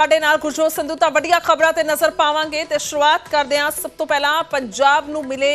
ਸਾਡੇ ਨਾਲ ਖੁਸ਼ੋ ਸੰਧੂ, ਤਾਂ ਵੱਡੀਆਂ ਖਬਰਾਂ ਤੇ ਨਜ਼ਰ ਪਾਵਾਂਗੇ ਤੇ ਸ਼ੁਰੂਆਤ ਕਰਦੇ ਹਾਂ। ਸਭ ਤੋਂ ਪਹਿਲਾਂ ਪੰਜਾਬ ਨੂੰ ਮਿਲੇ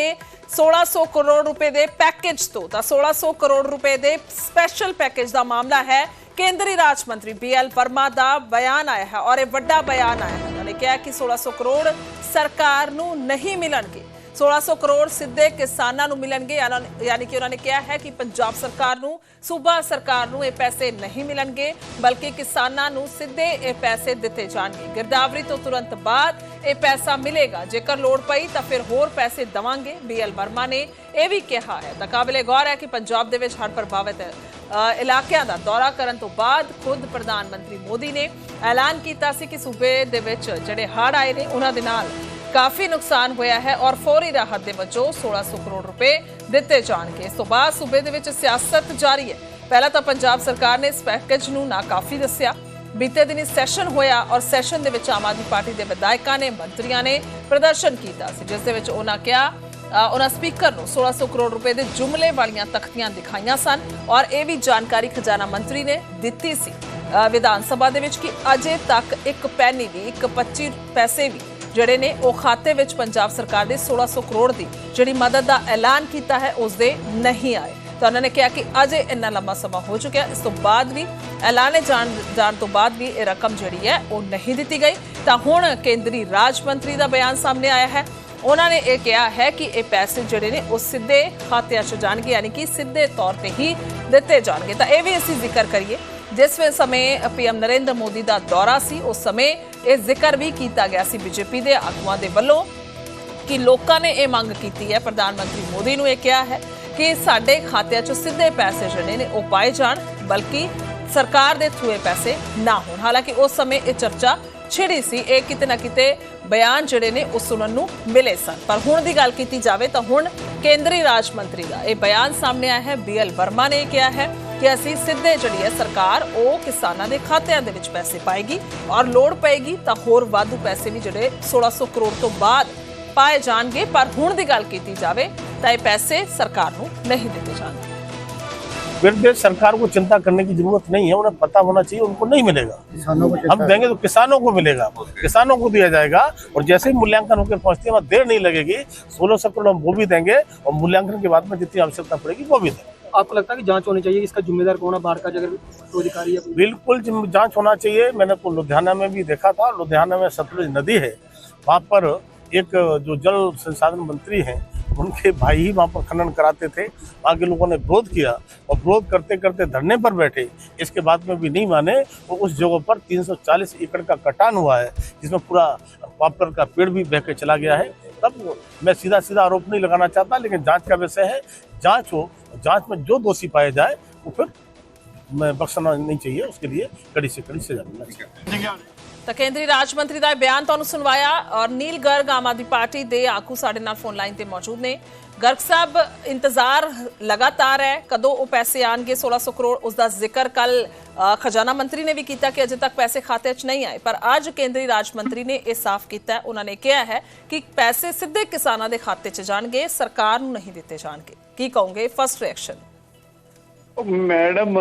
1600 ਕਰੋੜ ਰੁਪਏ ਦੇ ਪੈਕੇਜ ਤੋਂ। ਤਾਂ 1600 ਕਰੋੜ ਰੁਪਏ ਦੇ ਸਪੈਸ਼ਲ ਪੈਕੇਜ ਦਾ ਮਾਮਲਾ ਹੈ। ਕੇਂਦਰੀ ਰਾਜ ਮੰਤਰੀ ਬੀਐਲ ਵਰਮਾ ਦਾ ਬਿਆਨ ਆਇਆ ਹੈ ਔਰ ਇਹ ਵੱਡਾ ਬਿਆਨ ਆਇਆ ਹੈ। ਉਹਨਾਂ ਨੇ ਕਿਹਾ ਕਿ 1600 ਕਰੋੜ ਸਰਕਾਰ ਨੂੰ ਨਹੀਂ ਮਿਲਣਗੇ। 1600 ਕਰੋੜ ਸਿੱਧੇ ਕਿਸਾਨਾਂ ਨੂੰ ਮਿਲਣਗੇ। ਯਾਨੀ- ਕਿ ਉਹਨਾਂ ਨੇ ਕਿਹਾ ਹੈ ਕਿ ਪੰਜਾਬ ਸਰਕਾਰ ਨੂੰ, ਸੂਬਾ ਸਰਕਾਰ ਨੂੰ ਇਹ ਪੈਸੇ ਨਹੀਂ ਮਿਲਣਗੇ, ਬਲਕਿ ਕਿਸਾਨਾਂ ਨੂੰ ਸਿੱਧੇ ਇਹ ਪੈਸੇ ਦਿੱਤੇ ਜਾਣਗੇ। ਗਿਰਦਾਵਰੀ ਤੋਂ ਤੁਰੰਤ ਬਾਅਦ ਇਹ ਪੈਸਾ ਮਿਲੇਗਾ। ਜੇਕਰ ਲੋੜ ਪਈ ਤਾਂ ਫਿਰ ਹੋਰ ਪੈਸੇ ਦਵਾਂਗੇ ਬੀਐਲ ਵਰਮਾ ਨੇ ਇਹ ਵੀ ਕਿਹਾ ਹੈ। ਤਾਂ ਕਾਬਲੇ ਗੌਰ ਹੈ ਕਿ ਪੰਜਾਬ ਦੇ ਵਿੱਚ ਹੜ੍ਹ ਪ੍ਰਭਾਵਿਤ ਇਲਾਕਿਆਂ ਦਾ ਦੌਰਾ ਕਰਨ ਤੋਂ ਬਾਅਦ ਖੁਦ ਪ੍ਰਧਾਨ ਮੰਤਰੀ ਮੋਦੀ ਨੇ ਐਲਾਨ ਕੀਤਾ ਸੀ ਕਿ ਸੂਬੇ ਦੇ ਵਿੱਚ ਜਿਹੜੇ ਹੜ੍ਹ ਆਏ ਨੇ, ਉਹਨਾਂ ਦੇ ਨਾਲ ਕਾਫੀ ਨੁਕਸਾਨ ਹੋਇਆ ਹੈ ਔਰ ਫੌਰੀ ਰਾਹਤ ਦੇ ਵਜੋਂ 1600 ਕਰੋੜ ਰੁਪਏ ਦਿੱਤੇ ਜਾਣਗੇ। ਇਸ ਤੋਂ ਬਾਅਦ ਸੂਬੇ ਦੇ ਵਿੱਚ ਸਿਆਸਤ ਜਾਰੀ ਹੈ। ਪਹਿਲਾਂ ਤਾਂ ਪੰਜਾਬ ਸਰਕਾਰ ਨੇ ਇਸ ਪੈਕੇਜ ਨੂੰ ਨਾਕਾਫੀ ਦੱਸਿਆ। ਬੀਤੇ ਦਿਨੀ ਸੈਸ਼ਨ ਹੋਇਆ ਔਰ ਸੈਸ਼ਨ ਦੇ ਵਿੱਚ ਆਮ ਆਦਮੀ ਪਾਰਟੀ ਦੇ ਵਿਧਾਇਕਾਂ ਨੇ, ਮੰਤਰੀਆਂ ਨੇ ਪ੍ਰਦਰਸ਼ਨ ਕੀਤਾ ਸੀ, ਜਿਸ ਦੇ ਵਿੱਚ ਉਹਨਾਂ ਕਿਹਾ ਉਹਨਾਂ ਸਪੀਕਰ ਨੂੰ 1600 ਕਰੋੜ ਰੁਪਏ ਦੇ ਜੁਮਲੇ ਵਾਲੀਆਂ ਤਖਤੀਆਂ ਦਿਖਾਈਆਂ ਸਨ ਔਰ ਇਹ ਵੀ ਜਾਣਕਾਰੀ ਖਜ਼ਾਨਾ ਮੰਤਰੀ ਨੇ ਦਿੱਤੀ ਸੀ। ਵਿਧਾਨ ਸਭਾ ਦੇ ਵਿੱਚ ਕਿ ਅਜੇ ਤੱਕ ਇੱਕ ਪੈਨੀ ਵੀ, ਇੱਕ 25 ਪੈਸੇ ਵੀ ਜਿਹੜੇ ਨੇ ਉਹ ਖਾਤੇ ਵਿੱਚ ਪੰਜਾਬ ਸਰਕਾਰ ਦੇ 1600 ਕਰੋੜ ਦੀ ਜਿਹੜੀ ਮਦਦ ਦਾ ਐਲਾਨ ਕੀਤਾ ਹੈ, ਉਸ ਦੇ ਨਹੀਂ ਆਏ। ਤਾਂ ਉਹਨਾਂ ਨੇ ਕਿਹਾ ਕਿ ਅਜੇ ਇੰਨਾ ਲੰਮਾ ਸਮਾਂ ਹੋ ਚੁੱਕਿਆ ਇਸ ਤੋਂ ਬਾਅਦ ਵੀ ਐਲਾਨੇ ਜਾਣ ਜਾਣ ਤੋਂ ਬਾਅਦ ਵੀ ਇਹ ਰਕਮ ਜਿਹੜੀ ਹੈ, ਉਹ ਨਹੀਂ ਦਿੱਤੀ ਗਈ। ਤਾਂ ਹੁਣ ਕੇਂਦਰੀ ਰਾਜ ਮੰਤਰੀ ਦਾ ਬਿਆਨ ਸਾਹਮਣੇ ਆਇਆ ਹੈ। ਉਹਨਾਂ ਨੇ ਇਹ ਕਿਹਾ ਹੈ ਕਿ ਇਹ ਪੈਸੇ ਜਿਹੜੇ ਨੇ, ਉਹ ਸਿੱਧੇ ਖਾਤਿਆਂ 'ਚ ਜਾਣਗੇ, ਯਾਨੀ ਕਿ ਸਿੱਧੇ ਤੌਰ ਤੇ ਹੀ ਦਿੱਤੇ ਜਾਣਗੇ। ਤਾਂ ਇਹ ਵੀ ਅਸੀਂ ਜ਼ਿਕਰ ਕਰੀਏ। ਜਿਸ ਵੇ ਸਮੇਂ ਪੀਐਮ ਨਰਿੰਦਰ ਮੋਦੀ ਦਾ ਦੌਰਾ ਸੀ, ਉਸ ਸਮੇਂ ਇਹ ਜ਼ਿਕਰ ਵੀ ਕੀਤਾ ਗਿਆ ਸੀ ਬੀਜੇਪੀ ਦੇ ਆਗੂਆਂ ਦੇ ਵੱਲੋਂ ਕਿ ਲੋਕਾਂ ਨੇ ਇਹ ਮੰਗ ਕੀਤੀ ਹੈ। ਪ੍ਰਧਾਨ ਮੰਤਰੀ ਮੋਦੀ ਨੂੰ ਇਹ ਕਿਹਾ ਹੈ ਕਿ ਸਾਡੇ ਖਾਤਿਆਂ 'ਚ ਸਿੱਧੇ ਪੈਸੇ ਜਿਹੜੇ ਨੇ ਉਹ ਪਾਏ ਜਾਣ, ਬਲਕਿ ਸਰਕਾਰ ਦੇ ਥਰੂ ਇਹ ਪੈਸੇ ਨਾ ਹੋਣ। ਹਾਲਾਂਕਿ ਉਸ ਸਮੇਂ ਇਹ ਚਰਚਾ ਛਿੜੀ ਸੀ। ਇਹ ਕਿਤੇ ਨਾ ਕਿਤੇ ਬਿਆਨ ਜਿਹੜੇ ਨੇ ਉਹ ਸੁਣਨ ਨੂੰ ਮਿਲੇ ਸਨ। ਪਰ ਹੁਣ ਦੀ ਗੱਲ ਕੀਤੀ ਜਾਵੇ ਤਾਂ ਹੁਣ ਕੇਂਦਰੀ ਰਾਜ ਮੰਤਰੀ ਦਾ ਇਹ ਬਿਆਨ ਸਾਹਮਣੇ ਆਇਆ ਹੈ। ਬੀਐਲ ਵਰਮਾ ਨੇ ਇਹ ਕਿਹਾ ਹੈ। ਕਿ ਅਸੀਂ ਸਿੱਧੇ ਜਿਹੜੀ ਹੈ ਸਰਕਾਰ ਉਹ ਕਿਸਾਨਾਂ ਦੇ ਖਾਤਿਆਂ ਦੇ ਵਿੱਚ ਪੈਸੇ ਪਾਏਗੀ ਔਰ ਲੋੜ ਪਏਗੀ ਤਾਂ ਹੋਰ ਵਾਧੂ ਪੈਸੇ ਵੀ ਜਿਹੜੇ 1600 ਕਰੋੜ ਤੋਂ ਬਾਅਦ ਪਾਏ ਜਾਣਗੇ ਪਰ ਹੁਣ ਦੀ ਗੱਲ ਕੀਤੀ ਜਾਵੇ ਤਾਂ ਇਹ ਪੈਸੇ ਸਰਕਾਰ ਨੂੰ ਨਹੀਂ ਦਿੱਤੇ ਜਾਣਗੇ फिर देश सरकार को चिंता करने की जरूरत नहीं है उन्हें पता होना चाहिए उनको नहीं मिलेगा किसानों को हम देंगे तो किसानों को मिलेगा किसानों को दिया जाएगा और जैसे ही मूल्यांकन होकर पहुंचते हैं वहाँ देर नहीं लगेगी सोलह सौ करोड़ हम वो भी देंगे और मूल्यांकन के बाद में जितनी आवश्यकता पड़ेगी वो भी देंगे आपको लगता है कि जाँच होनी चाहिए, इसका जिम्मेदार कौन है? बाहर का अगर कोई अधिकारी है। बिल्कुल जाँच होना चाहिए। मैंने तो लुधियाना में भी देखा था। लुधियाना में सतलुज नदी है। वहाँ पर एक जो जल संसाधन मंत्री हैं, उनके भाई ही वहाँ पर खनन कराते थे। वहाँ के लोगों ने विरोध किया और विरोध करते करते धरने पर बैठे। इसके बाद में भी नहीं माने। और उस जगह पर 340 एकड़ का कटान हुआ है, जिसमें पूरा पापर का पेड़ भी बह के चला गया है। तब मैं सीधा सीधा आरोप नहीं लगाना चाहता लेकिन जांच का विषय है जांच हो जांच में जो दोषी पाए जाए वो फिर मैं बख्शना नहीं चाहिए उसके लिए कड़ी से कड़ी सजा मिलना चाहिए ਤਾਂ ਕੇਂਦਰੀ ਰਾਜ ਮੰਤਰੀ ਦਾ ਇਹ ਬਿਆਨ ਤੁਹਾਨੂੰ ਸੁਣਵਾਇਆ ਔਰ ਨੀਲ ਗਰਗ ਆਮ ਆਦਮੀ ਪਾਰਟੀ ਦੇ ਆਗੂ ਸਾਡੇ ਨਾਲ ਫੋਨ ਲਾਈਨ ਤੇ ਮੌਜੂਦ ਨੇ ਗਰਗ ਸਾਹਿਬ, ਇੰਤਜ਼ਾਰ ਲਗਾਤਾਰ ਹੈ, ਕਦੋਂ ਉਹ ਪੈਸੇ ਆਣਗੇ? 1600 ਕਰੋੜ ਉਸ ਦਾ ਜ਼ਿਕਰ ਕੱਲ ਖਜ਼ਾਨਾ ਮੰਤਰੀ ਨੇ ਵੀ ਕੀਤਾ ਕਿ ਅਜੇ ਤੱਕ ਪੈਸੇ ਖਾਤੇ 'ਚ ਨਹੀਂ ਆਏ। ਪਰ ਅੱਜ ਕੇਂਦਰੀ ਰਾਜ ਮੰਤਰੀ ਨੇ ਇਹ ਸਾਫ਼ ਕੀਤਾ ਹੈ। ਉਹਨਾਂ ਨੇ ਕਿਹਾ ਹੈ ਕਿ ਪੈਸੇ ਸਿੱਧੇ ਕਿਸਾਨਾਂ ਦੇ ਖਾਤੇ 'ਚ ਜਾਣਗੇ, ਸਰਕਾਰ ਨੂੰ ਨਹੀਂ ਦਿੱਤੇ ਜਾਣਗੇ। ਕੀ ਕਹੋਗੇ? ਫਸਟ ਰਿਐਕਸ਼ਨ ਮੈਡਮ,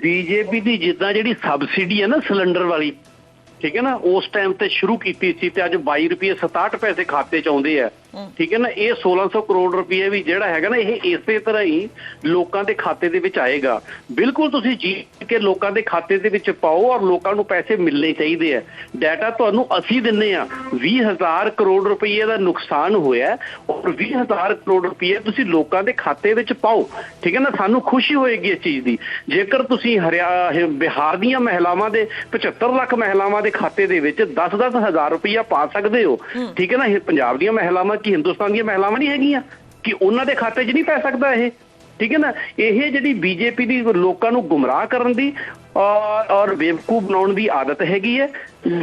ਬੀਜੇਪੀ ਦੀ ਜਿੱਦਾਂ ਜਿਹੜੀ ਸਬਸਿਡੀ ਹੈ ਨਾ ਸਿਲੰਡਰ ਵਾਲੀ, ਠੀਕ ਹੈ ਨਾ, ਉਸ ਟਾਈਮ ਤੇ ਸ਼ੁਰੂ ਕੀਤੀ ਸੀ ਤੇ ਅੱਜ 22 ਰੁਪਏ 67 ਪੈਸੇ ਖਾਤੇ ਚ ਆਉਂਦੇ ਆ। ਠੀਕ ਹੈ ਨਾ ਇਹ 1600 ਕਰੋੜ ਰੁਪਏ ਵੀ ਜਿਹੜਾ ਹੈਗਾ ਨਾ ਇਹ ਇਸੇ ਤਰ੍ਹਾਂ ਹੀ ਲੋਕਾਂ ਦੇ ਖਾਤੇ ਦੇ ਵਿੱਚ ਆਏਗਾ। ਬਿਲਕੁਲ ਤੁਸੀਂ ਜੀ ਕੇ ਲੋਕਾਂ ਦੇ ਖਾਤੇ ਦੇ ਵਿੱਚ ਪਾਓ ਔਰ ਲੋਕਾਂ ਨੂੰ ਪੈਸੇ ਮਿਲਣੇ ਚਾਹੀਦੇ ਆ। ਡਾਟਾ ਤੁਹਾਨੂੰ ਅਸੀਂ ਦਿੰਨੇ ਆ। 20000 ਕਰੋੜ ਰੁਪਏ ਦਾ ਨੁਕਸਾਨ ਹੋਇਆ ਔਰ 20000 ਕਰੋੜ ਰੁਪਏ ਤੁਸੀਂ ਲੋਕਾਂ ਦੇ ਖਾਤੇ ਵਿੱਚ ਪਾਓ। ਠੀਕ ਹੈ ਨਾ ਸਾਨੂੰ ਖੁਸ਼ੀ ਹੋਏਗੀ ਇਸ ਚੀਜ਼ ਦੀ। ਜੇਕਰ ਤੁਸੀਂ ਹਰਿਆ ਇਹ ਬਿਹਾਰ ਦੀਆਂ ਮਹਿਲਾਵਾਂ ਦੇ 75 ਲੱਖ ਮਹਿਲਾਵਾਂ ਦੇ ਖਾਤੇ ਦੇ ਵਿੱਚ 10-10 ਹਜ਼ਾਰ ਰੁਪਇਆ ਪਾ ਸਕਦੇ ਹੋ। ਠੀਕ ਹੈ ਨਾ ਇਹ ਪੰਜਾਬ ਦੀਆਂ ਮਹਿਲਾਵਾਂ ਕਿ ਹਿੰਦੁਸਤਾਨ ਦੀਆਂ ਮਹਿਲਾਵਾਂ ਨਹੀਂ ਹੈਗੀਆਂ, ਕਿ ਉਹਨਾਂ ਦੇ ਖਾਤੇ 'ਚ ਨਹੀਂ ਪੈ ਸਕਦਾ ਇਹ। ਠੀਕ ਹੈ ਨਾ? ਇਹ ਜਿਹੜੀ ਬੀਜੇਪੀ ਦੀ ਲੋਕਾਂ ਨੂੰ ਗੁੰਮਰਾਹ ਕਰਨ ਦੀ ਔਰ ਔਰ ਬੇਵਕੂਫ ਬਣਾਉਣ ਦੀ ਆਦਤ ਹੈਗੀ ਹੈ।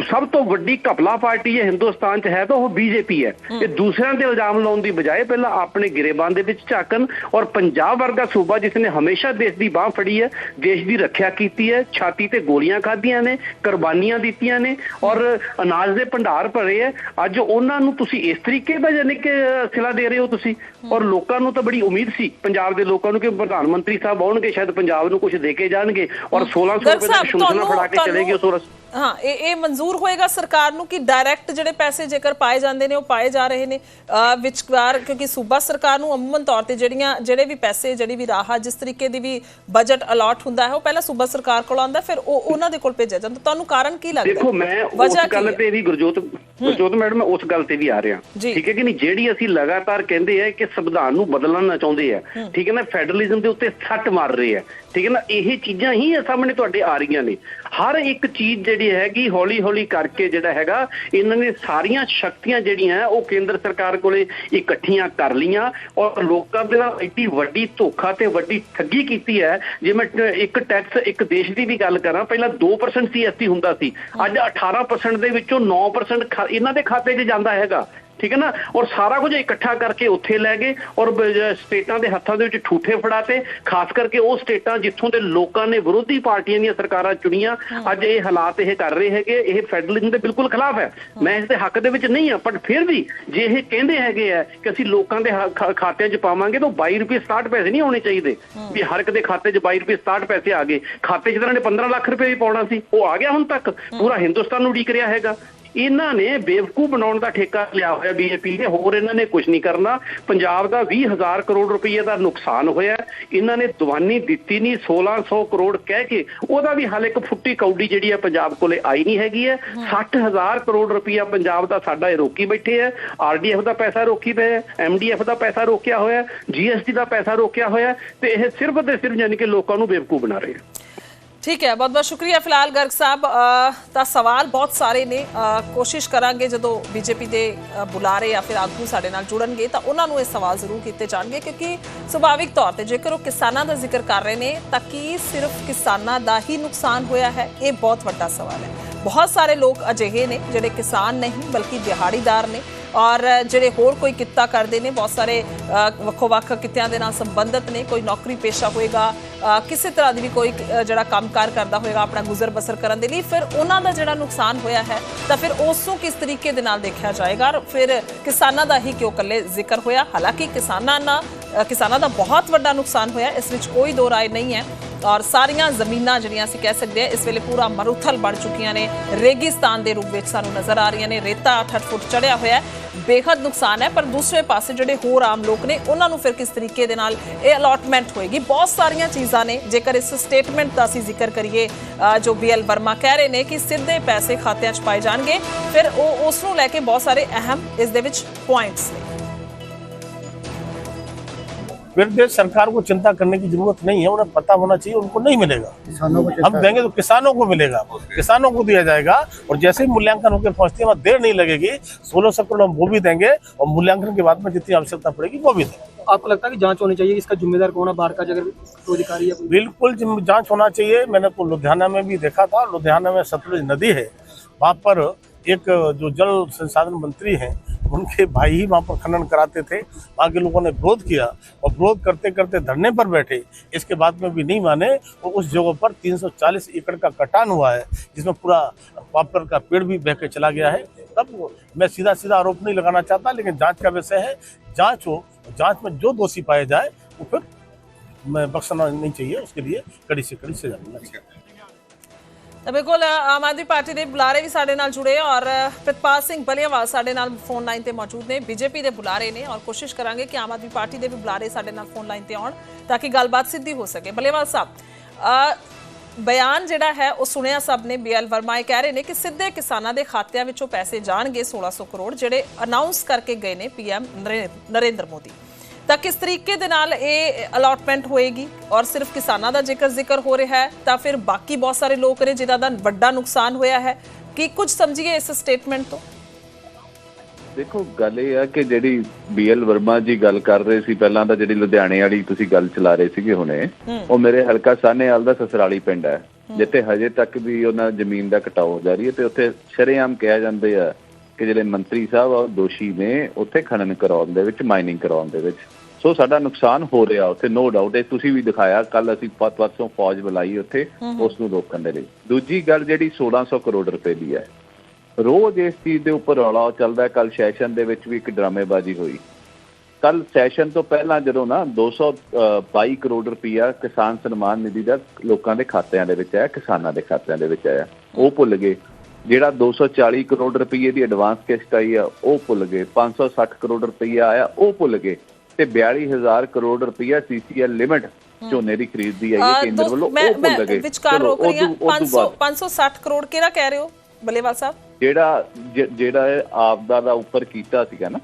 ਸਭ ਤੋਂ ਵੱਡੀ ਕਪਲਾ ਪਾਰਟੀ ਹੈ ਹਿੰਦੁਸਤਾਨ 'ਚ ਹੈ ਤਾਂ ਉਹ ਬੀਜੇਪੀ ਹੈ। ਇਹ ਦੂਸਰਿਆਂ ਤੇ ਇਲਜ਼ਾਮ ਲਾਉਣ ਦੀ ਬਜਾਏ ਪਹਿਲਾਂ ਆਪਣੇ ਗਿਰੇਬਾਨ ਦੇ ਵਿੱਚ ਝਾਕਣ ਔਰ ਪੰਜਾਬ ਵਰਗਾ ਸੂਬਾ ਜਿਸ ਨੇ ਹਮੇਸ਼ਾ ਦੇਸ਼ ਦੀ ਬਾਹ ਫੜੀ ਹੈ ਦੇਸ਼ ਦੀ ਰੱਖਿਆ ਕੀਤੀ ਹੈ ਛਾਤੀ ਤੇ ਗੋਲੀਆਂ ਖਾਧੀਆਂ ਨੇ ਕੁਰਬਾਨੀਆਂ ਦਿੱਤੀਆਂ ਨੇ ਔਰ ਅਨਾਜ ਦੇ ਭੰਡਾਰ ਭਰੇ ਹੈ। ਅੱਜ ਉਹਨਾਂ ਨੂੰ ਤੁਸੀਂ ਇਸ ਤਰੀਕੇ ਦਾ ਜਾਨੀ ਕਿ ਸਿਲਾ ਦੇ ਰਹੇ ਹੋ ਤੁਸੀਂ। ਔਰ ਲੋਕਾਂ ਨੂੰ ਤਾਂ ਬੜੀ ਉਮੀਦ ਸੀ ਪੰਜਾਬ ਦੇ ਲੋਕਾਂ ਨੂੰ ਕਿ ਪ੍ਰਧਾਨ ਮੰਤਰੀ ਸਾਹਿਬ ਆਉਣਗੇ ਸ਼ਾਇਦ ਪੰਜਾਬ ਨੂੰ ਕੁਝ ਦੇ ਕੇ ਜਾਣਗੇ ਔਰ 1600 ਸਾਹਿਬ, ਸ਼ੁਮਸਲਾ ਤੁਹਾਨੂੰ- ਤੁਹਾਨੂੰ- ਹਾਂ ਇਹ ਇਹ ਮਨਜ਼ੂਰ ਹੋਏਗਾ ਸਰਕਾਰ ਨੂੰ ਕਿ ਡਾਇਰੈਕਟ ਜਿਹੜੇ ਪੈਸੇ ਜੇਕਰ ਪਾਏ ਜਾਂਦੇ ਨੇ ਉਹ ਪਾਏ ਜਾ ਰਹੇ ਨੇ। ਵਿਚਕਾਰ ਕਿਉਂਕਿ ਸੂਬਾ ਸਰਕਾਰ ਨੂੰ ਅਮੂਮਨ ਤੌਰ ਤੇ ਜਿਹੜੀਆਂ ਜਿਹੜੇ ਵੀ ਪੈਸੇ ਜਿਹੜੀ ਵੀ ਰਾਹਤ ਜਿਸ ਤਰੀਕੇ ਦੀ ਵੀ ਬਜਟ ਅਲਾਟ ਹੁੰਦਾ ਹੈ ਉਹ ਪਹਿਲਾਂ ਸੂਬਾ ਸਰਕਾਰ ਕੋਲ ਆਉਂਦਾ ਫਿਰ ਉਹ ਉਹਨਾਂ ਦੇ ਕੋਲ ਭੇਜਿਆ ਜਾਂਦਾ। ਤੁਹਾਨੂੰ ਕਾਰਨ ਕੀ ਲੱਗਦਾ? ਦੇਖੋ ਮੈਂ ਉਸ ਗੱਲ? ਤੇ ਵੀ ਗੁਰਜੋਤ ਗੁਰਜੋਤ ਮੈਡਮ ਮੈਂ ਉਸ ਗੱਲ ਤੇ ਵੀ ਆ ਰਿਹਾ। ਠੀਕ ਹੈ ਕਿ ਨਹੀਂ? ਜਿਹੜੀ ਅਸੀਂ ਲਗਾਤਾਰ ਕਹਿੰਦੇ ਆ ਕਿ ਸੰਵਿਧਾਨ ਨੂੰ ਬਦਲਣਾ ਚਾਹੁੰਦੇ ਆ ਠੀਕ ਹੈ ਨਾ? ਫੈਡਰਲਿਜ਼ਮ ਦੇ ਉੱਤੇ ਸੱਟ ਮਾਰ ਰਹੇ ਆ। ਠੀਕ ਹੈ ਨਾ? ਇਹ ਚੀਜ਼ਾਂ ਹੀ ਸਾਹਮਣੇ ਤੁਹਾਡੇ ਆ ਰਹੀਆਂ ਨੇ। ਹਰ ਇੱਕ ਚੀਜ਼ ਜਿਹੜੀ ਹੈਗੀ ਹੌਲੀ ਹੌਲੀ ਕਰਕੇ ਜਿਹੜਾ ਹੈਗਾ, ਇਹਨਾਂ ਨੇ ਸਾਰੀਆਂ ਸ਼ਕਤੀਆਂ ਜਿਹੜੀਆਂ ਉਹ ਕੇਂਦਰ ਸਰਕਾਰ ਕੋਲੇ ਇਕੱਠੀਆਂ ਕਰ ਲੀਆਂ ਔਰ ਲੋਕਾਂ ਦੇ ਨਾਲ ਇੱਡੀ ਵੱਡੀ ਧੋਖਾ ਤੇ ਵੱਡੀ ਠੱਗੀ ਕੀਤੀ ਹੈ। ਜੇ ਮੈਂ ਇੱਕ ਟੈਕਸ ਇੱਕ ਦੇਸ਼ ਦੀ ਵੀ ਗੱਲ ਕਰਾਂ, ਪਹਿਲਾਂ 2% ਸੀਐਸਟੀ ਹੁੰਦਾ ਸੀ, ਅੱਜ 18% ਦੇ ਵਿੱਚੋਂ 9% ਇਹਨਾਂ ਦੇ ਖਾਤੇ 'ਚ ਜਾਂਦਾ ਹੈਗਾ। ਠੀਕ ਹੈ ਨਾ? ਔਰ ਸਾਰਾ ਕੁਝ ਇਕੱਠਾ ਕਰਕੇ ਉੱਥੇ ਲੈ ਗਏ ਔਰ ਸਟੇਟਾਂ ਦੇ ਹੱਥਾਂ ਦੇ ਵਿੱਚ ਠੂਠੇ ਫੜਾਤੇ। ਖਾਸ ਕਰਕੇ ਉਹ ਸਟੇਟਾਂ ਜਿੱਥੋਂ ਦੇ ਲੋਕਾਂ ਨੇ ਵਿਰੋਧੀ ਪਾਰਟੀਆਂ ਦੀਆਂ ਸਰਕਾਰਾਂ ਚੁਣੀਆਂ। ਅੱਜ ਇਹ ਹਾਲਾਤ ਇਹ ਕਰ ਰਹੇ ਹੈਗੇ ਇਹ ਫੈਡਰਲਿਜ਼ਮ ਦੇ ਬਿਲਕੁਲ ਖਿਲਾਫ ਹੈ। ਮੈਂ ਇਸ ਦੇ ਹੱਕ ਦੇ ਵਿੱਚ ਨਹੀਂ ਹਾਂ ਪਰ ਫਿਰ ਵੀ ਜੇ ਇਹ ਕਹਿੰਦੇ ਹੈਗੇ ਆ ਕਿ ਅਸੀਂ ਲੋਕਾਂ ਦੇ ਖਾਤਿਆਂ 'ਚ ਪਾਵਾਂਗੇ ਤਾਂ 22 ਰੁਪਏ 67 ਪੈਸੇ ਨਹੀਂ ਹੋਣੇ ਚਾਹੀਦੇ। ਵੀ ਹਰ ਇੱਕ ਦੇ ਖਾਤੇ 'ਚ 22 ਰੁਪਏ 67 ਪੈਸੇ ਆ ਗਏ। ਖਾਤੇ 'ਚ ਤਾਂ ਇਹਨਾਂ ਨੇ 15 ਲੱਖ ਰੁਪਏ ਵੀ ਪਾਉਣਾ ਸੀ ਉਹ ਆ ਗਿਆ ਹੁਣ ਤੱਕ। ਪੂਰਾ ਹਿੰਦੁਸਤਾਨ ਨੂੰ ਉਡੀਕ ਰਿਹਾ ਹੈਗਾ। ਇਹਨਾਂ ਨੇ ਬੇਵਕੂਫ ਬਣਾਉਣ ਦਾ ਠੇਕਾ ਲਿਆ ਹੋਇਆ ਬੀਜੇਪੀ ਨੇ ਹੋਰ ਇਹਨਾਂ ਨੇ ਕੁਝ ਨਹੀਂ ਕਰਨਾ। ਪੰਜਾਬ ਦਾ 20000 ਕਰੋੜ ਰੁਪਏ ਦਾ ਨੁਕਸਾਨ ਹੋਇਆ ਇਹਨਾਂ ਨੇ ਦਵਾਨੀ ਦਿੱਤੀ ਨਹੀਂ 1600 ਕਰੋੜ ਕਹਿ ਕੇ। ਉਹਦਾ ਵੀ ਹਾਲੇ ਇੱਕ ਫੁੱਟੀ ਕੌਡੀ ਜਿਹੜੀ ਹੈ ਪੰਜਾਬ ਕੋਲੇ ਆਈ ਨਹੀਂ ਹੈਗੀ ਹੈ। 60000 ਕਰੋੜ ਰੁਪਇਆ ਪੰਜਾਬ ਦਾ ਸਾਡਾ ਇਹ ਰੋਕੀ ਬੈਠੇ ਹੈ। ਆਰਡੀਐਫ ਦਾ ਪੈਸਾ ਰੋਕੀ ਪਏ ਹੈ ਐਮਡੀਐਫ ਦਾ ਪੈਸਾ ਰੋਕਿਆ ਹੋਇਆ ਜੀਐਸਟੀ ਦਾ ਪੈਸਾ ਰੋਕਿਆ ਹੋਇਆ ਤੇ ਇਹ ਸਿਰਫ ਤੇ ਸਿਰਫ ਯਾਨੀ ਕਿ ਲੋਕਾਂ ਨੂੰ ਬੇਵਕੂਫ ਬਣਾ ਰਹੇ ਹੈ। ਠੀਕ ਹੈ ਬਹੁਤ ਬਹੁਤ ਸ਼ੁਕਰੀਆ ਫਿਲਹਾਲ ਗਰਗ ਸਾਹਿਬ। ਤਾਂ ਸਵਾਲ ਬਹੁਤ ਸਾਰੇ ਨੇ। ਕੋਸ਼ਿਸ਼ ਕਰਾਂਗੇ ਜਦੋਂ ਬੀਜੇਪੀ ਦੇ ਬੁਲਾਰੇ ਜਾਂ ਫਿਰ ਆਗੂ ਸਾਡੇ ਨਾਲ ਜੁੜਨਗੇ, ਤਾਂ ਉਹਨਾਂ ਨੂੰ ਇਹ ਸਵਾਲ ਜ਼ਰੂਰ ਕੀਤੇ ਜਾਣਗੇ, ਕਿਉਂਕਿ ਸੁਭਾਵਿਕ ਤੌਰ ਤੇ ਜੇਕਰ ਉਹ ਕਿਸਾਨਾਂ ਦਾ ਜ਼ਿਕਰ ਕਰ ਰਹੇ ਨੇ, ਤਾਂ ਕੀ ਸਿਰਫ ਕਿਸਾਨਾਂ ਦਾ ਹੀ ਨੁਕਸਾਨ ਹੋਇਆ ਹੈ? ਇਹ ਬਹੁਤ ਵੱਡਾ ਸਵਾਲ ਹੈ। ਬਹੁਤ ਸਾਰੇ ਲੋਕ ਅਜਿਹੇ ਨੇ ਜਿਹੜੇ ਕਿਸਾਨ ਨਹੀਂ, ਬਲਕਿ ਦਿਹਾੜੀਦਾਰ ਨੇ, ਔਰ ਜਿਹੜੇ ਹੋਰ ਕੋਈ ਕਿੱਤਾ ਕਰਦੇ ਨੇ, ਬਹੁਤ ਸਾਰੇ ਵੱਖੋ-ਵੱਖ ਕਿੱਤਿਆਂ ਦੇ ਨਾਲ ਸੰਬੰਧਿਤ ਨੇ, ਕੋਈ ਨੌਕਰੀ ਪੇਸ਼ਾ ਹੋਏਗਾ ਕਿਸੇ ਤਰ੍ਹਾਂ ਦੀ ਵੀ ਕੋਈ ਅ, ਜਿਹੜਾ ਕੰਮਕਾਰ ਕਰਦਾ ਹੋਏਗਾ ਆਪਣਾ ਗੁਜ਼ਰ ਬਸਰ ਕਰਨ ਦੇ ਲਈ ਫਿਰ ਉਹਨਾਂ ਦਾ ਜਿਹੜਾ ਨੁਕਸਾਨ ਹੋਇਆ ਹੈ ਤਾਂ ਫਿਰ ਉਸ ਨੂੰ ਕਿਸ ਤਰੀਕੇ ਦੇ ਨਾਲ ਦੇਖਿਆ ਜਾਏਗਾ? ਔਰ ਫਿਰ ਕਿਸਾਨਾਂ ਦਾ ਹੀ ਕਿਉਂ ਇਕੱਲੇ ਜ਼ਿਕਰ ਹੋਇਆ? ਹਾਲਾਂਕਿ ਕਿਸਾਨਾਂ ਨਾਲ ਕਿਸਾਨਾਂ ਦਾ ਬਹੁਤ ਵੱਡਾ ਨੁਕਸਾਨ ਹੋਇਆ ਇਸ ਵਿੱਚ ਕੋਈ ਦੋ ਰਾਏ ਨਹੀਂ ਹੈ। ਔਰ ਸਾਰੀਆਂ ਜ਼ਮੀਨਾਂ ਜਿਹੜੀਆਂ ਅਸੀਂ ਕਹਿ ਸਕਦੇ ਹਾਂ ਇਸ ਵੇਲੇ ਪੂਰਾ ਮਰੂਥਲ ਬਣ ਚੁੱਕੀਆਂ ਨੇ। ਰੇਗਿਸਤਾਨ ਦੇ ਰੂਪ ਵਿੱਚ ਸਾਨੂੰ ਨਜ਼ਰ ਆ ਰਹੀਆਂ ਨੇ। ਰੇਤਾ 8 ਫੁੱਟ ਚੜਿਆ ਹੋਇਆ ਹੈ। ਬੇਹੱਦ ਨੁਕਸਾਨ ਹੈ ਪਰ ਦੂਸਰੇ ਪਾਸੇ ਜਿਹੜੇ ਹੋਰ ਆਮ ਲੋਕ ਨੇ ਉਹਨਾਂ ਨੂੰ ਫਿਰ ਕਿਸ ਤਰੀਕੇ ਦੇ ਨਾਲ ਇਹ ਅਲਾਟਮੈਂਟ ਹੋਏਗੀ? ਬਹੁਤ ਸਾਰੀਆਂ ਚੀਜ਼ਾਂ ਨੇ। ਜੇਕਰ ਇਸ ਸਟੇਟਮੈਂਟ ਦਾ ਅਸੀਂ ਜ਼ਿਕਰ ਕਰੀਏ ਅ, ਜੋ ਬੀਐਲ ਵਰਮਾ ਕਹਿ ਰਹੇ ਨੇ ਕਿ ਸਿੱਧੇ ਪੈਸੇ ਖਾਤਿਆਂ 'ਚ ਪਾਏ ਜਾਣਗੇ ਫਿਰ ਉਹ ਉਸ ਨੂੰ ਲੈ ਕੇ ਬਹੁਤ ਸਾਰੇ ਅਹਿਮ ਇਸ ਦੇ ਵਿੱਚ ਪੁਆਇੰਟਸ ਨੇ। फिर सरकार को चिंता करने की ज़रूरत नहीं है उन्हें पता होना चाहिए उनको नहीं मिलेगा। किसानों को हम देंगे तो किसानों को मिलेगा। किसानों को दिया जाएगा और जैसे ही मूल्यांकन होकर पहुँचते हैं वहाँ देर नहीं लगेगी। सोलह सौ करोड़ हम वो भी देंगे और मूल्यांकन के बाद में जितनी आवश्यकता पड़ेगी वो भी देंगे। आपको लगता है कि जाँच होनी चाहिए इसका जिम्मेदार कौन है? बाहर का अगर अधिकारी बिल्कुल जाँच होना चाहिए। मैंने तो लुधियाना में भी देखा था लुधियाना में सतलुज नदी है। वहाँ पर एक जो जल संसाधन मंत्री हैं उनके भाई ही वहाँ पर खनन कराते थे। वहाँ के लोगों ने विरोध किया और विरोध करते करते धरने पर बैठे। इसके बाद में भी नहीं माने और उस जगह पर 340 एकड़ का कटान हुआ है, जिसमें पूरा पॉपुलर का पेड़ भी बह के चला गया है। तब मैं सीधा सीधा आरोप नहीं लगाना चाहता, लेकिन जाँच का विषय है। जाँच हो, जाँच में जो दोषी पाए जाए, वो फिर मैं बख्शना नहीं चाहिए, उसके लिए कड़ी से कड़ी सजा मिलना चाहिए। ਤਾਂ ਬਿਲਕੁਲ ਆਮ ਆਦਮੀ ਪਾਰਟੀ ਦੇ ਬੁਲਾਰੇ ਵੀ ਸਾਡੇ ਨਾਲ ਜੁੜੇ ਔਰ ਪ੍ਰਤਪਾਲ ਸਿੰਘ ਬਲੀਆਵਾਲ ਸਾਡੇ ਨਾਲ ਫੋਨ ਲਾਈਨ ਤੇ ਮੌਜੂਦ ਨੇ। ਬੀਜੇਪੀ ਦੇ ਬੁਲਾਰੇ ਨੇ ਔਰ ਕੋਸ਼ਿਸ਼ ਕਰਾਂਗੇ ਕਿ ਆਮ ਆਦਮੀ ਪਾਰਟੀ ਦੇ ਵੀ ਬੁਲਾਰੇ ਸਾਡੇ ਨਾਲ ਫੋਨ ਲਾਈਨ ਤੇ ਆਉਣ ਤਾਂ ਕਿ ਗੱਲਬਾਤ ਸਿੱਧੀ ਹੋ ਸਕੇ। ਬਲੀਆਵਾਲ ਸਾਹਿਬ ਬਿਆਨ ਜਿਹੜਾ ਹੈ ਉਹ ਸੁਣਿਆ ਸਭ ਨੇ ਬੀਐਲ ਵਰਮਾ ਇਹ ਕਹਿ ਰਹੇ ਨੇ ਕਿ ਸਿੱਧੇ ਕਿਸਾਨਾਂ ਦੇ ਖਾਤਿਆਂ ਵਿੱਚੋਂ ਪੈਸੇ ਜਾਣਗੇ 1600 ਕਰੋੜ, ਜਿਹੜੇ ਅਨਾਉਂਸ ਕਰਕੇ ਗਏ ਨੇ ਪੀਐਮ ਨਰਿੰਦਰ ਮੋਦੀ। ਤਾਂ ਕਿਸ ਤਰੀਕੇ ਦੇ ਨਾਲ ਇਹ ਅਲਾਟਮੈਂਟ ਹੋਏਗੀ? ਔਰ ਸਿਰਫ ਕਿਸਾਨਾਂ ਦਾ ਜ਼ਿਕਰ ਜ਼ਿਕਰ ਹੋ ਰਿਹਾ ਹੈ ਤਾਂ ਫਿਰ ਬਾਕੀ ਬਹੁਤ ਸਾਰੇ ਲੋਕ ਨੇ ਜਿਨ੍ਹਾਂ ਦਾ ਵੱਡਾ ਨੁਕਸਾਨ ਹੋਇਆ ਹੈ। ਕੀ ਕੁਝ ਸਮਝੀਏ ਇਸ ਸਟੇਟਮੈਂਟ ਤੋਂ? ਦੇਖੋ ਗੱਲ ਇਹ ਆ ਕਿ ਜਿਹੜੀ ਬੀਐਲ ਵਰਮਾ ਜੀ ਗੱਲ ਕਰ ਰਹੇ ਸੀ ਪਹਿਲਾਂ ਤਾਂ ਜਿਹੜੀ ਲੁਧਿਆਣੇ ਵਾਲੀ ਤੁਸੀਂ ਗੱਲ ਚਲਾ ਰਹੇ ਸੀਗੇ ਹੁਣੇ ਉਹ ਮੇਰੇ ਹਲਕਾ ਸਾਹਨੇਵਾਲ ਦਾ ਸਸਰਾਲੀ ਪਿੰਡ ਹੈ ਜਿੱਥੇ ਹਜੇ ਤੱਕ ਵੀ ਉਹਨਾਂ ਜ਼ਮੀਨ ਦਾ ਕਟਾਓ ਜਾਰੀ ਹੈ ਤੇ ਉੱਥੇ ਸ਼ਰੇਆਮ ਕਿਹਾ ਜਾਂਦੇ ਆ ਕਿ ਜਿਹੜੇ ਮੰਤਰੀ ਸਾਹਿਬ ਆ ਦੋਸ਼ੀ ਨੇ ਉੱਥੇ ਖਨਨ ਕਰਾਉਣ ਦੇ ਵਿੱਚ ਮਾਈਨਿੰਗ ਕਰਾਉਣ ਦੇ ਵਿੱਚ। ਸੋ ਸਾਡਾ ਨੁਕਸਾਨ ਹੋ ਰਿਹਾ ਉੱਥੇ ਨੋ ਡਾਊਟ ਇਹ ਤੁਸੀਂ ਵੀ ਦਿਖਾਇਆ ਕੱਲ ਅਸੀਂ ਪਤ ਪਰਸੋਂ ਫੌਜ ਬੁਲਾਈ ਉੱਥੇ ਉਸ ਨੂੰ ਰੋਕਣ ਦੇ ਲਈ। ਦੂਜੀ ਗੱਲ ਜਿਹੜੀ 1600 ਕਰੋੜ ਰੁਪਏ ਦੀ ਹੈ। ਰੋਜ਼ ਇਸ ਚੀਜ਼ ਦੇ ਉੱਪਰ ਰੌਲਾ ਚੱਲਦਾ ਕੱਲ ਸੈਸ਼ਨ ਦੇ ਵਿੱਚ ਵੀ ਇੱਕ ਡਰਾਮੇਬਾਜ਼ੀ ਹੋਈ। ਕੱਲ ਸੈਸ਼ਨ ਤੋਂ ਪਹਿਲਾਂ ਜਦੋਂ ਨਾ 222 ਕਰੋੜ ਰੁਪਇਆ ਕਿਸਾਨ ਸਨਮਾਨ ਨਿਧੀ ਦਾ ਲੋਕਾਂ ਦੇ ਖਾਤਿਆਂ ਦੇ ਵਿੱਚ ਆਇਆ ਕਿਸਾਨਾਂ ਦੇ ਖਾਤਿਆਂ ਦੇ ਵਿੱਚ ਆਇਆ ਉਹ ਭੁੱਲ ਗਏ। ਜਿਹੜਾ 240 ਕਰੋੜ ਰੁਪਏ ਦੀ ਐਡਵਾਂਸ ਕਿਸ਼ਤ ਆਈ ਆ ਉਹ ਭੁੱਲ ਗਏ। 560 ਕਰੋੜ ਰੁਪਈਆ ਆਇਆ ਉਹ ਭੁੱਲ ਗਏ। ਤੇ 42000 ਕਰੋੜ ਰੁਪਈਆ ਸੀਸੀਐਲ ਲਿਮਟ ਝੋਨੇ ਦੀ ਖਰੀਦ ਦੀ ਆਈ ਹੈ ਕੇਂਦਰ ਵੱਲੋਂ ਉਹ ਭੁੱਲ ਗਏ। ਵਿਚਕਾਰ ਰੋਕ ਰਹੀ ਹਾਂ। ਉਦੋਂ- ਉਦੋਂ 500 ਬਾਅਦ। 560 ਕਰੋੜ ਕਿਹੜਾ ਕਹਿ ਰਹੇ ਹੋ ਬੱਲੇਵਾਲ ਸਾਹਿਬ? ਜਿਹੜਾ ਜਿਹੜਾ ਆਪਦਾ ਦਾ ਉੱਪਰ ਕੀਤਾ ਸੀਗਾ ਨਾ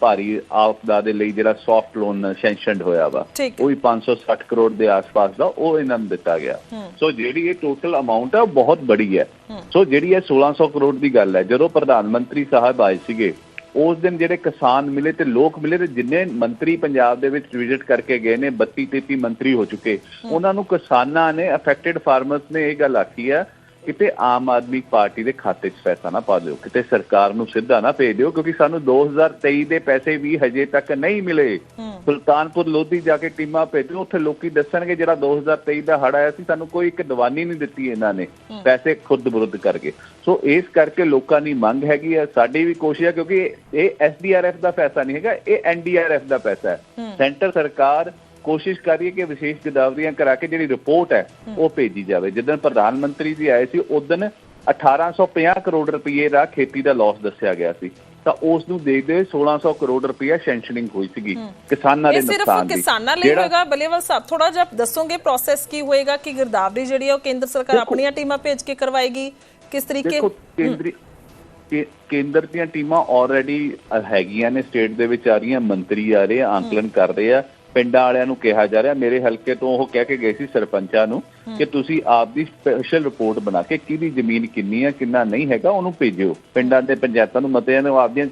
ਭਾਰੀ ਆਪਦਾ ਦੇ ਲਈ ਜਿਹੜਾ ਸੌਫਟ ਲੋਨ ਸੈਂਕਸ਼ਨਡ ਹੋਇਆ ਵਾ। ਉਹ ਵੀ 560 ਕਰੋੜ ਦੇ ਆਸ-ਪਾਸ ਦਾ ਉਹ ਇਹਨਾਂ ਨੂੰ ਦਿੱਤਾ ਗਿਆ। ਸੋ ਜਿਹੜੀ ਇਹ ਟੋਟਲ ਅਮਾਉਂਟ ਹੈ ਉਹ ਬਹੁਤ ਬੜੀ ਹੈ। ਸੋ ਜਿਹੜੀ ਇਹ 1600 ਕਰੋੜ ਦੀ ਗੱਲ ਹੈ ਜਦੋਂ ਪ੍ਰਧਾਨ ਮੰਤਰੀ ਸਾਹਿਬ ਆਏ ਸੀਗੇ ਉਸ ਦਿਨ ਜਿਹੜੇ ਕਿਸਾਨ ਮਿਲੇ ਤੇ ਲੋਕ ਮਿਲੇ ਤੇ ਜਿੰਨੇ ਮੰਤਰੀ ਪੰਜਾਬ ਦੇ ਵਿੱਚ ਵਿਜ਼ਿਟ ਕਰਕੇ ਗਏ ਨੇ 32 33 ਮੰਤਰੀ ਹੋ ਚੁੱਕੇ। ਉਹਨਾਂ ਨੂੰ ਕਿਸਾਨਾਂ ਨੇ ਅਫੈਕਟਡ ਫਾਰਮਰਸ ਨੇ ਇਹ ਗੱਲ ਆਖੀ ਹੈ ਕਿਤੇ ਆਮ ਆਦਮੀ ਪਾਰਟੀ ਦੇ ਖਾਤੇ 'ਚ ਪੈਸਾ ਨਾ ਪਾ ਦਿਓ ਕਿਤੇ ਸਰਕਾਰ ਨੂੰ ਸਿੱਧਾ ਨਾ ਭੇਜ ਦਿਓ ਕਿਉਂਕਿ ਸਾਨੂੰ 2023 ਦੇ ਪੈਸੇ ਵੀ ਹਜੇ ਤੱਕ ਨਹੀਂ ਮਿਲੇ। ਸੁਲਤਾਨਪੁਰ ਲੋਧੀ ਜਾ ਕੇ ਟੀਮਾਂ ਭੇਜੋ ਉੱਥੇ ਲੋਕੀ ਦੱਸਣਗੇ ਜਿਹੜਾ 2023 ਦਾ ਹੜ ਆਇਆ ਸੀ ਸਾਨੂੰ ਕੋਈ ਇੱਕ ਦੀਵਾਨੀ ਨਹੀਂ ਦਿੱਤੀ ਇਹਨਾਂ ਨੇ ਪੈਸੇ ਖੁਦ ਵਿਰੁੱਧ ਕਰਕੇ। ਸੋ ਇਸ ਕਰਕੇ ਲੋਕਾਂ ਦੀ ਮੰਗ ਹੈਗੀ ਹੈ ਸਾਡੀ ਵੀ ਕੋਸ਼ਿਸ਼ ਹੈ ਕਿਉਂਕਿ ਇਹ ਐਸਡੀਆਰਐਫ ਦਾ ਪੈਸਾ ਨਹੀਂ ਹੈਗਾ ਇਹ ਐਨਡੀਆਰਐਫ ਦਾ ਪੈਸਾ ਹੈ। ਸੈਂਟਰ ਸਰਕਾਰ ਕੋਸ਼ਿਸ਼ ਕਰ ਰਹੀ ਹੈ ਕਿ ਵਿਸ਼ੇਸ਼ ਗਿਦਾਵਰੀਆਂ ਕਰਾ ਕੇ ਜਿਹੜੀ ਰਿਪੋਰਟ ਹੈ ਉਹ ਭੇਜੀ ਜਾਵੇ। ਜਦੋਂ ਪ੍ਰਧਾਨ ਮੰਤਰੀ ਜੀ ਆਏ ਸੀ ਉਦੋਂ 1850 ਕਰੋੜ ਰੁਪਏ ਦਾ ਖੇਤੀ ਦਾ ਲਾਸ ਦੱਸਿਆ ਗਿਆ ਸੀ। ਤਾਂ ਉਸ ਨੂੰ ਦੇਖਦੇ ਹੋਏ 1600 ਕਰੋੜ ਰੁਪਏ ਸੈਂਕਸ਼ਨਿੰਗ ਹੋਈ ਸੀਗੀ ਕਿਸਾਨਾਂ ਦੇ ਨੁਕਸਾਨ ਦੀ। ਕਿਸਾਨਾਂ ਲਈ ਹੋਏਗਾ? ਬੱਲੇਵਾਲ ਸਾਹਿਬ ਥੋੜਾ ਜਿਹਾ ਦੱਸੋਗੇ ਪ੍ਰੋਸੈਸ ਕੀ ਹੋਏਗਾ? ਕਿ ਗਿਰਦਾਵਰੀ ਜਿਹੜੀ ਹੈ ਉਹ ਕੇਂਦਰ ਸਰਕਾਰ ਆਪਣੀਆਂ ਟੀਮਾਂ ਭੇਜ ਕੇ ਕਰਵਾਏਗੀ? ਕਿਸ ਤਰੀਕੇ? ਕੇਂਦਰੀ ਕੇਂਦਰ ਦੀਆਂ ਟੀਮਾਂ ਆਲਰੇਡੀ ਹੈਗੀਆਂ ਨੇ ਸਟੇਟ ਦੇ ਵਿੱਚ ਆ ਰਹੀਆਂ ਮੰਤਰੀ ਆ ਰਹੇ ਆ ਆਂਕਲਨ ਕਰ ਰਹੇ ਆ। ਪਿੰਡਾਂ ਵਾਲਿਆਂ ਨੂੰ ਕਿਹਾ ਜਾ ਰਿਹਾ ਮੇਰੇ ਹਲਕੇ ਤੋਂ ਉਹ ਕਹਿ ਕੇ ਗਏ ਸੀ ਸਰਪੰਚਾਂ ਨੂੰ ਕਿ ਤੁਸੀਂ ਆਪਦੀ ਸਪੈਸ਼ਲ ਰਿਪੋਰਟ ਬਣਾ ਕੇ ਕਿਹਦੀ ਜ਼ਮੀਨ ਕਿੰਨੀ ਹੈ ਕਿੰਨਾ ਨਹੀਂ ਹੈਗਾ ਉਹਨੂੰ ਭੇਜਿਓ। ਪਿੰਡਾਂ ਦੇ ਪੰਚਾਇਤਾਂ ਨੂੰ ਮਤਿਆਂ ਨੂੰ ਆਪਦੀਆਂ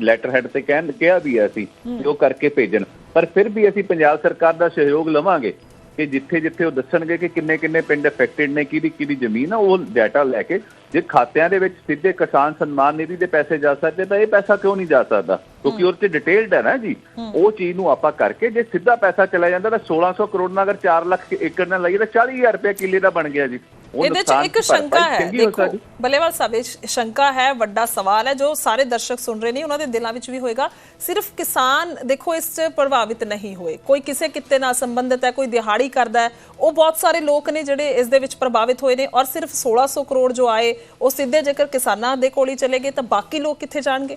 ਲੈਟਰ ਹੈਡ ਤੇ ਕਹਿਣ ਕਿਹਾ ਵੀ ਅਸੀਂ ਉਹ ਕਰਕੇ ਭੇਜਣ। ਪਰ ਫਿਰ ਵੀ ਅਸੀਂ ਪੰਜਾਬ ਸਰਕਾਰ ਦਾ ਸਹਿਯੋਗ ਲਵਾਂਗੇ। ਕਿ ਜਿੱਥੇ ਜਿੱਥੇ ਉਹ ਦੱਸਣਗੇ ਕਿ ਕਿੰਨੇ ਕਿੰਨੇ ਪਿੰਡ ਅਫੈਕਟਡ ਨੇ ਕਿਹਦੀ ਕਿਹਦੀ ਜ਼ਮੀਨ ਆ ਉਹ ਡਾਟਾ ਲੈ ਕੇ ਜੇ ਖਾਤਿਆਂ ਦੇ ਵਿੱਚ ਸਿੱਧੇ ਕਿਸਾਨ ਸਨਮਾਨ ਨਿਧੀ ਦੇ ਪੈਸੇ ਜਾ ਸਕਦੇ ਤਾਂ ਇਹ ਪੈਸਾ ਕਿਉਂ ਨਹੀਂ ਜਾ ਸਕਦਾ? ਕਿਉਂਕਿ ਉਹ ਤੇ ਡਿਟੇਲਡ ਹੈ ਨਾ ਜੀ। ਉਹ ਚੀਜ਼ ਨੂੰ ਆਪਾਂ ਕਰਕੇ ਜੇ ਸਿੱਧਾ ਪੈਸਾ ਚਲਾ ਜਾਂਦਾ ਤਾਂ 1600 ਕਰੋੜ ਨਾਲ ਅਗਰ 4 ਲੱਖ ਏਕੜ ਨਾਲ ਲਈਏ ਤਾਂ 40000 ਰੁਪਏ ਕਿੱਲੇ ਦਾ ਬਣ ਗਿਆ ਜੀ। ਇਹਦੇ ਚ ਇੱਕ ਸ਼ੰਕਾ ਹੈ ਦੇਖੋ। ਬੱਲੇਵਾਲ ਸਾਹਿਬ ਇਹ ਸ਼ੰਕਾ ਹੈ ਵੱਡਾ ਸਵਾਲ ਹੈ ਜੋ ਸਾਰੇ ਦਰਸ਼ਕ ਸੁਣ ਰਹੇ ਨੇ ਉਹਨਾਂ ਦੇ ਦਿਲਾਂ ਵਿੱਚ ਵੀ ਹੋਏਗਾ। ਸਿਰਫ ਕਿਸਾਨ ਦੇਖੋ ਇਸ 'ਚ ਪ੍ਰਭਾਵਿਤ ਨਹੀਂ ਹੋਏ। ਕੋਈ ਕਿਸੇ ਕਿੱਤੇ ਨਾਲ ਸੰਬੰਧਿਤ ਹੈ ਕੋਈ ਦਿਹਾੜੀ ਕਰਦਾ ਹੈ ਉਹ ਬਹੁਤ ਸਾਰੇ ਲੋਕ ਨੇ ਜਿਹੜੇ ਇਸ ਦੇ ਵਿੱਚ ਪ੍ਰਭਾਵਿਤ ਹੋਏ ਨੇ ਔਰ ਸਿਰਫ 1600 ਕਰੋੜ ਜੋ ਆਏ ਉਹ ਸਿੱਧੇ ਜੇਕਰ ਕਿਸਾਨਾਂ ਦੇ ਕੋਲ ਹੀ ਚਲੇ ਗਏ ਤਾਂ ਬਾਕੀ ਲੋਕ ਕਿੱਥੇ ਜਾਣਗੇ?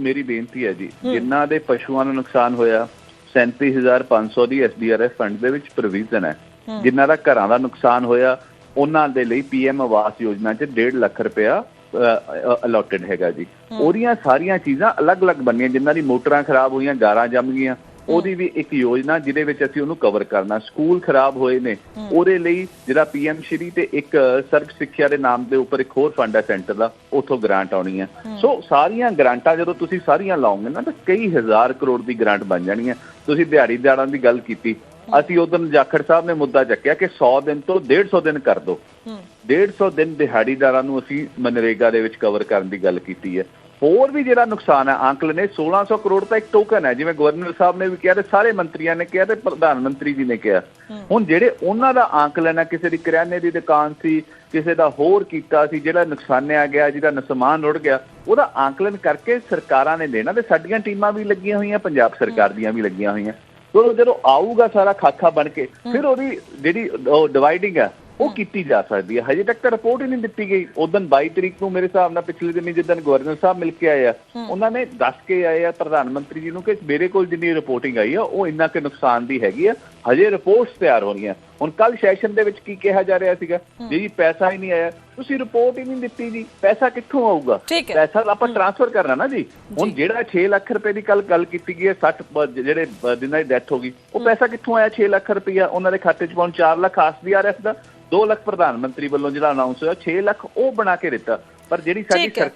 ਮੇਰੀ ਬੇਨਤੀ ਹੈ ਜੀ ਜਿਨ੍ਹਾਂ ਦੇ ਪਸ਼ੂਆਂ ਨੂੰ ਨੁਕਸਾਨ ਹੋਇਆ 37500 ਦੀ ਐਸਡੀਆਰਐਫ ਫੰਡ ਦੇ ਵਿੱਚ ਪ੍ਰੋਵੀਜ਼ਨ ਹੈ। ਜਿਨ੍ਹਾਂ ਦਾ ਘਰਾਂ ਦਾ ਨੁਕਸਾਨ ਹੋਇਆ ਉਹਨਾਂ ਦੇ ਲਈ ਪੀਐਮ ਆਵਾਸ ਯੋਜਨਾ 'ਚ 1.5 ਲੱਖ ਰੁਪਇਆ ਅਲੋਟਡ ਹੈਗਾ ਜੀ। ਉਹਦੀਆਂ ਸਾਰੀਆਂ ਚੀਜ਼ਾਂ ਅਲੱਗ-ਅਲੱਗ ਬਣੀਆਂ ਜਿਨ੍ਹਾਂ ਦੀ ਮੋਟਰਾਂ ਖਰਾਬ ਹੋਈਆਂ ਗਾਰਾਂ ਜੰਮ ਗਈਆਂ। ਉਹਦੀ ਵੀ ਇੱਕ ਯੋਜਨਾ ਜਿਹਦੇ ਵਿੱਚ ਅਸੀਂ ਉਹਨੂੰ ਕਵਰ ਕਰਨਾ। ਸਕੂਲ ਖਰਾਬ ਹੋਏ ਨੇ। ਉਹਦੇ ਲਈ ਜਿਹੜਾ ਪੀਐਮ ਸ਼੍ਰੀ ਤੇ ਇੱਕ ਸਰਵ ਸਿੱਖਿਆ ਦੇ ਨਾਮ ਦੇ ਉੱਪਰ ਇੱਕ ਹੋਰ ਫੰਡ ਹੈ ਸੈਂਟਰ ਦਾ ਉੱਥੋਂ ਗ੍ਰਾਂਟ ਆਉਣੀ ਹੈ। ਸੋ ਸਾਰੀਆਂ ਗ੍ਰਾਂਟਾਂ ਜਦੋਂ ਤੁਸੀਂ ਸਾਰੀਆਂ ਲਾਓਗੇ ਨਾ ਤਾਂ ਕਈ ਹਜ਼ਾਰ ਕਰੋੜ ਦੀ ਗ੍ਰਾਂਟ ਬਣ ਜਾਣੀਆਂ ਤੁਸੀਂ ਦਿਹਾੜੀ ਦਿਹਾੜਾਂ ਦੀ ਗੱਲ ਕੀਤੀ ਅਸੀਂ ਉਦੋਂ ਜਾਖੜ ਸਾਹਿਬ ਨੇ ਮੁੱਦਾ ਚੱਕਿਆ ਕਿ 100 ਦਿਨ ਤੋਂ 150 ਦਿਨ ਕਰ ਦਿਓ 150 ਦਿਨ ਦਿਹਾੜੀਦਾਰਾਂ ਨੂੰ ਅਸੀਂ ਮਨਰੇਗਾ ਦੇ ਵਿੱਚ ਕਵਰ ਕਰਨ ਦੀ ਗੱਲ ਕੀਤੀ ਹੈ। ਹੋਰ ਵੀ ਜਿਹੜਾ ਨੁਕਸਾਨ ਹੈ ਅੰਕਲ ਨੇ 1600 ਕਰੋੜ ਤਾਂ ਇੱਕ ਟੋਕਨ ਹੈ ਜਿਵੇਂ ਗਵਰਨਰ ਸਾਹਿਬ ਨੇ ਵੀ ਕਿਹਾ ਤੇ ਸਾਰੇ ਮੰਤਰੀਆਂ ਨੇ ਕਿਹਾ ਤੇ ਪ੍ਰਧਾਨ ਮੰਤਰੀ ਜੀ ਨੇ ਕਿਹਾ। ਹੁਣ ਜਿਹੜੇ ਉਹਨਾਂ ਦਾ ਆਂਕਲਨ ਹੈ ਕਿਸੇ ਦੀ ਕਰਿਆਨੇ ਦੀ ਦੁਕਾਨ ਸੀ ਕਿਸੇ ਦਾ ਹੋਰ ਕੀਤਾ ਸੀ ਜਿਹੜਾ ਨੁਕਸਾਨਿਆ ਗਿਆ ਜਿਹਦਾ ਸਮਾਨ ਰੁੜ ਗਿਆ ਉਹਦਾ ਆਂਕਲਨ ਕਰਕੇ ਸਰਕਾਰਾਂ ਨੇ ਦੇਣਾ ਤੇ ਸਾਡੀਆਂ ਟੀਮਾਂ ਵੀ ਲੱਗੀਆਂ ਹੋਈਆਂ ਪੰਜਾਬ ਸਰਕਾਰ ਦੀਆਂ ਵੀ ਲੱਗੀਆਂ ਹੋਈਆਂ। ਸੋ ਜਦੋਂ ਆਊਗਾ ਸਾਰਾ ਖਾਕਾ ਬਣ ਕੇ ਫਿਰ ਉਹਦੀ ਜਿਹੜੀ ਡਿਵਾਈਡਿੰਗ ਹੈ ਉਹ ਕੀਤੀ ਜਾ ਸਕਦੀ ਹੈ। ਹਜੇ ਤੱਕ ਤਾਂ ਰਿਪੋਰਟ ਹੀ ਨਹੀਂ ਦਿੱਤੀ ਗਈ। ਉਦੋਂ 22 ਤਰੀਕ ਨੂੰ ਮੇਰੇ ਹਿਸਾਬ ਨਾਲ ਪਿਛਲੇ ਦਿਨੀ ਜਿੱਦਣ ਗਵਰਨਰ ਸਾਹਿਬ ਮਿਲ ਕੇ ਆਏ ਆ ਉਹਨਾਂ ਨੇ ਦੱਸ ਕੇ ਆਏ ਆ ਪ੍ਰਧਾਨ ਮੰਤਰੀ ਜੀ ਨੂੰ ਕਿ ਮੇਰੇ ਕੋਲ ਜਿੰਨੀ ਰਿਪੋਰਟਿੰਗ ਆਈ ਆ ਉਹ ਇੰਨਾ ਕਿ ਨੁਕਸਾਨ ਦੀ ਹੈਗੀ ਆ। ਹਜੇ ਰਿਪੋਰਟਸ ਤਿਆਰ ਹੋਣੀਆਂ ਹੁਣ ਕੱਲ ਸੈਸ਼ਨ ਦੇ ਵਿੱਚ ਕੀ ਕਿਹਾ ਜਾ ਰਿਹਾ ਸੀਗਾ? ਜੀ ਪੈਸਾ ਹੀ ਨਹੀਂ ਆਇਆ। ਤੁਸੀਂ ਰਿਪੋਰਟ ਹੀ ਨਹੀਂ ਦਿੱਤੀ ਜੀ। ਪੈਸਾ ਕਿੱਥੋਂ ਆਊਗਾ? ਹੈ। ਪੈਸਾ ਆਪਾਂ ਟ੍ਰਾਂਸਫਰ ਕਰਨਾ ਨਾ ਜੀ। ਹੁਣ ਜਿਹੜਾ 6 ਲੱਖ ਰੁਪਏ ਦੀ ਕੱਲ ਗੱਲ ਕੀਤੀ ਗਈ ਹੈ 60 ਬ- ਜਿਹੜੇ ਜਿਨ੍ਹਾਂ ਦੀ ਡੈਥ ਹੋ ਗਈ ਉਹ ਪੈਸਾ ਕਿੱਥੋਂ ਆਇਆ 6 ਲੱਖ ਰੁਪਇਆ ਉਹਨਾਂ ਦੇ ਖਾਤੇ 'ਚ ਪਾਉਣ 4 ਲੱਖ ਆਰਐਫ ਦਾ 2 ਲੱਖ ਪ੍ਰਧਾਨ ਮੰਤਰੀ ਵੱਲੋਂ ਜਿਹੜਾ ਅਨਾਉਂਸ ਹੋਇਆ 6 ਲੱਖ ਉਹ ਬਣਾ ਕੇ ਦਿੱਤਾ। ਪਰ ਜਿਹੜੀ ਸਾਡੀ ਹੈ, ਸਰਕਾਰ